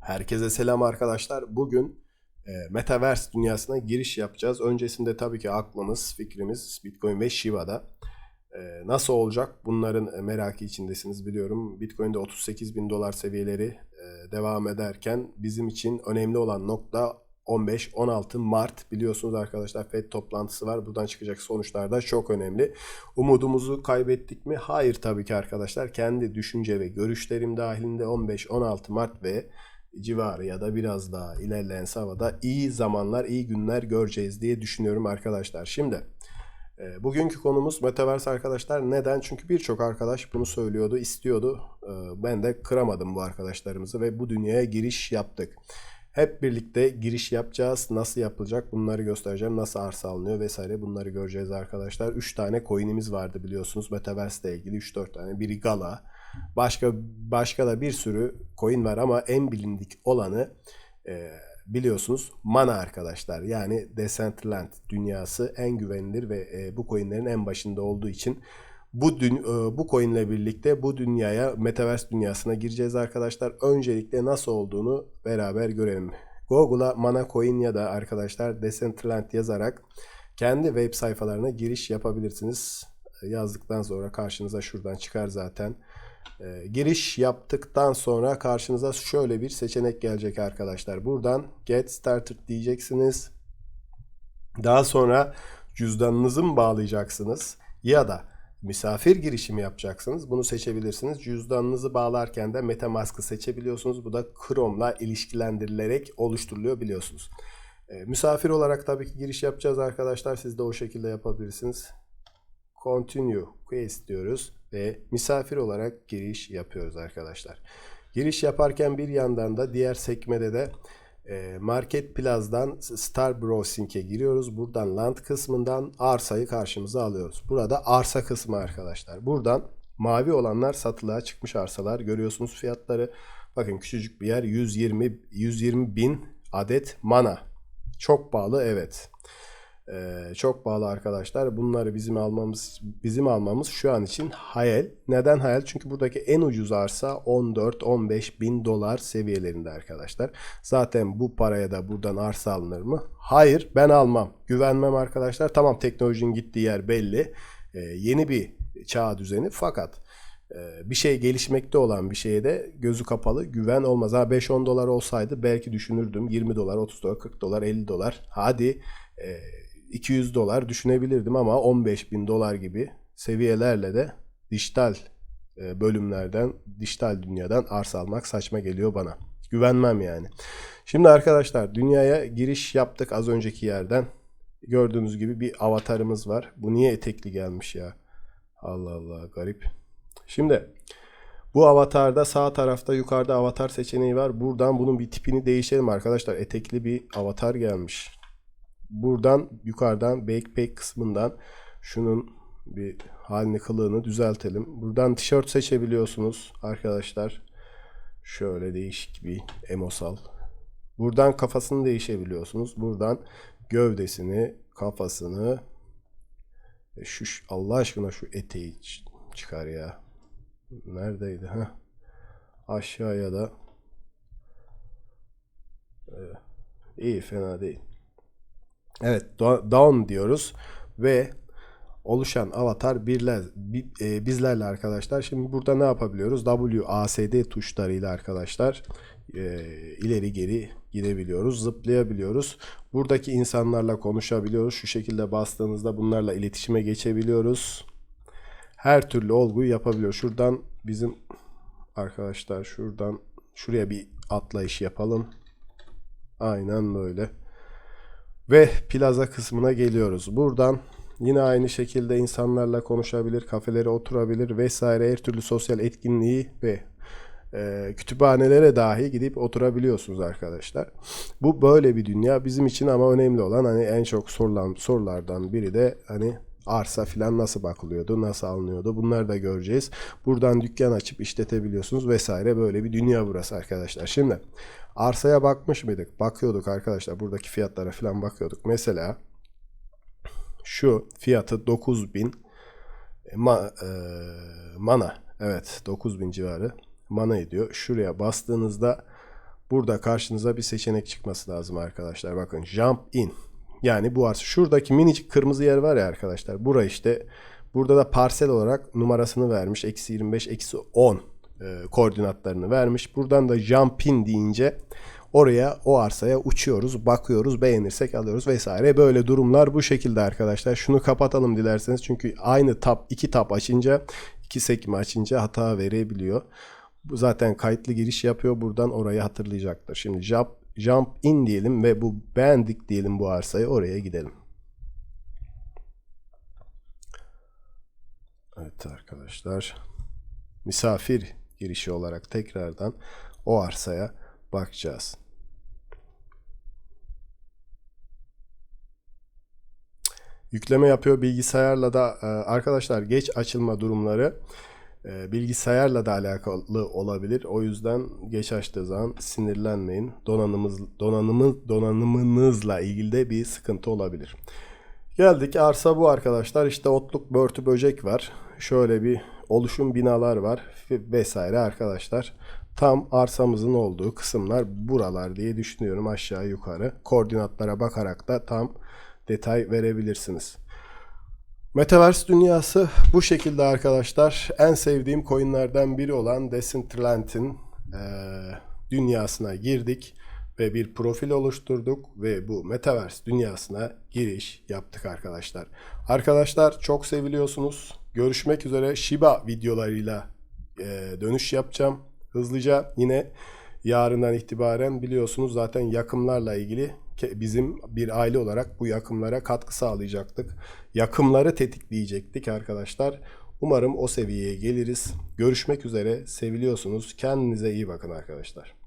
Herkese selam arkadaşlar. Bugün e, Metaverse dünyasına giriş yapacağız. Öncesinde tabii ki aklımız, fikrimiz Bitcoin ve Shiba'da. E, nasıl olacak? Bunların e, merakı içindesiniz biliyorum. Bitcoin'de 38 bin dolar seviyeleri e, devam ederken bizim için önemli olan nokta 15-16 Mart biliyorsunuz arkadaşlar FED toplantısı var. Buradan çıkacak sonuçlar da çok önemli. Umudumuzu kaybettik mi? Hayır tabii ki arkadaşlar. Kendi düşünce ve görüşlerim dahilinde 15-16 Mart ve civarı ya da biraz daha ilerleyen havada iyi zamanlar, iyi günler göreceğiz diye düşünüyorum arkadaşlar. Şimdi e, bugünkü konumuz Metaverse arkadaşlar. Neden? Çünkü birçok arkadaş bunu söylüyordu, istiyordu. E, ben de kıramadım bu arkadaşlarımızı ve bu dünyaya giriş yaptık. Hep birlikte giriş yapacağız. Nasıl yapılacak bunları göstereceğim. Nasıl arsa alınıyor vesaire bunları göreceğiz arkadaşlar. 3 tane coin'imiz vardı biliyorsunuz. Metaverse ile ilgili 3-4 tane. Biri Gala. Başka başka da bir sürü coin var ama en bilindik olanı e, biliyorsunuz Mana arkadaşlar. Yani Decentraland dünyası en güvenilir ve e, bu coinlerin en başında olduğu için bu dün, e, bu coin birlikte bu dünyaya Metaverse dünyasına gireceğiz arkadaşlar. Öncelikle nasıl olduğunu beraber görelim. Google'a Mana Coin ya da arkadaşlar Decentraland yazarak kendi web sayfalarına giriş yapabilirsiniz. Yazdıktan sonra karşınıza şuradan çıkar zaten. E, giriş yaptıktan sonra karşınıza şöyle bir seçenek gelecek arkadaşlar. Buradan Get Started diyeceksiniz. Daha sonra cüzdanınızı mı bağlayacaksınız ya da misafir girişimi yapacaksınız. Bunu seçebilirsiniz. Cüzdanınızı bağlarken de MetaMask'ı seçebiliyorsunuz. Bu da Chrome'la ilişkilendirilerek oluşturuluyor biliyorsunuz. E, misafir olarak tabii ki giriş yapacağız arkadaşlar. Siz de o şekilde yapabilirsiniz. Continue Quest diyoruz ve misafir olarak giriş yapıyoruz arkadaşlar. Giriş yaparken bir yandan da diğer sekmede de Market Plaz'dan Star Browsing'e giriyoruz. Buradan Land kısmından arsayı karşımıza alıyoruz. Burada arsa kısmı arkadaşlar. Buradan mavi olanlar satılığa çıkmış arsalar. Görüyorsunuz fiyatları. Bakın küçücük bir yer 120 120 bin adet mana. Çok pahalı evet. Ee, çok pahalı arkadaşlar. Bunları bizim almamız bizim almamız şu an için hayal. Neden hayal? Çünkü buradaki en ucuz arsa 14-15 bin dolar seviyelerinde arkadaşlar. Zaten bu paraya da buradan arsa alınır mı? Hayır ben almam. Güvenmem arkadaşlar. Tamam teknolojinin gittiği yer belli. Ee, yeni bir çağ düzeni fakat e, bir şey gelişmekte olan bir şeye de gözü kapalı güven olmaz. Ha 5-10 dolar olsaydı belki düşünürdüm. 20 dolar, 30 dolar, 40 dolar, 50 dolar. Hadi e, 200 dolar düşünebilirdim ama 15 bin dolar gibi seviyelerle de dijital e, bölümlerden, dijital dünyadan arsa almak saçma geliyor bana. Güvenmem yani. Şimdi arkadaşlar dünyaya giriş yaptık az önceki yerden. Gördüğünüz gibi bir avatarımız var. Bu niye etekli gelmiş ya? Allah Allah garip. Şimdi bu avatarda sağ tarafta yukarıda avatar seçeneği var. Buradan bunun bir tipini değişelim arkadaşlar. Etekli bir avatar gelmiş buradan yukarıdan backpack kısmından şunun bir halini kılığını düzeltelim. Buradan tişört seçebiliyorsunuz arkadaşlar. Şöyle değişik bir emosal. Buradan kafasını değişebiliyorsunuz. Buradan gövdesini, kafasını şu Allah aşkına şu eteği çıkar ya. Neredeydi ha? Aşağıya da ee, iyi fena değil. Evet down diyoruz ve oluşan avatar birler, e, bizlerle arkadaşlar. Şimdi burada ne yapabiliyoruz? WASD tuşlarıyla arkadaşlar e, ileri geri gidebiliyoruz, zıplayabiliyoruz. Buradaki insanlarla konuşabiliyoruz. Şu şekilde bastığınızda bunlarla iletişime geçebiliyoruz. Her türlü olguyu yapabiliyor. Şuradan bizim arkadaşlar şuradan şuraya bir atlayış yapalım. Aynen böyle. Ve plaza kısmına geliyoruz. Buradan yine aynı şekilde insanlarla konuşabilir, kafelere oturabilir vesaire her türlü sosyal etkinliği ve e, kütüphanelere dahi gidip oturabiliyorsunuz arkadaşlar. Bu böyle bir dünya bizim için ama önemli olan hani en çok sorulan sorulardan biri de hani arsa filan nasıl bakılıyordu, nasıl alınıyordu bunları da göreceğiz. Buradan dükkan açıp işletebiliyorsunuz vesaire böyle bir dünya burası arkadaşlar. Şimdi arsaya bakmış mıydık? Bakıyorduk arkadaşlar buradaki fiyatlara filan bakıyorduk. Mesela şu fiyatı 9000 e, ma, e, mana evet 9000 civarı mana ediyor. Şuraya bastığınızda burada karşınıza bir seçenek çıkması lazım arkadaşlar. Bakın jump in. Yani bu arsa. Şuradaki minicik kırmızı yer var ya arkadaşlar. Bura işte. Burada da parsel olarak numarasını vermiş. Eksi 25, eksi 10 e, koordinatlarını vermiş. Buradan da jump in deyince oraya o arsaya uçuyoruz, bakıyoruz, beğenirsek alıyoruz vesaire. Böyle durumlar bu şekilde arkadaşlar. Şunu kapatalım dilerseniz çünkü aynı tab iki tab açınca iki sekme açınca hata verebiliyor. Bu zaten kayıtlı giriş yapıyor. Buradan orayı hatırlayacaktır. Şimdi jump, jump in diyelim ve bu beğendik diyelim bu arsayı oraya gidelim. Evet arkadaşlar. Misafir girişi olarak tekrardan o arsaya bakacağız. Yükleme yapıyor bilgisayarla da e, arkadaşlar geç açılma durumları bilgisayarla da alakalı olabilir. O yüzden geç açtığı zaman sinirlenmeyin. Donanımız donanımı donanımınızla ilgili de bir sıkıntı olabilir. Geldik arsa bu arkadaşlar. İşte otluk, börtü, böcek var. Şöyle bir oluşum binalar var vesaire arkadaşlar. Tam arsamızın olduğu kısımlar buralar diye düşünüyorum aşağı yukarı. Koordinatlara bakarak da tam detay verebilirsiniz. Metaverse dünyası bu şekilde arkadaşlar. En sevdiğim coinlerden biri olan Decentraland'in e, dünyasına girdik ve bir profil oluşturduk ve bu Metaverse dünyasına giriş yaptık arkadaşlar. Arkadaşlar çok seviliyorsunuz. Görüşmek üzere Shiba videolarıyla e, dönüş yapacağım. Hızlıca yine yarından itibaren biliyorsunuz zaten yakımlarla ilgili bizim bir aile olarak bu yakımlara katkı sağlayacaktık. Yakımları tetikleyecektik arkadaşlar. Umarım o seviyeye geliriz. Görüşmek üzere. Seviliyorsunuz. Kendinize iyi bakın arkadaşlar.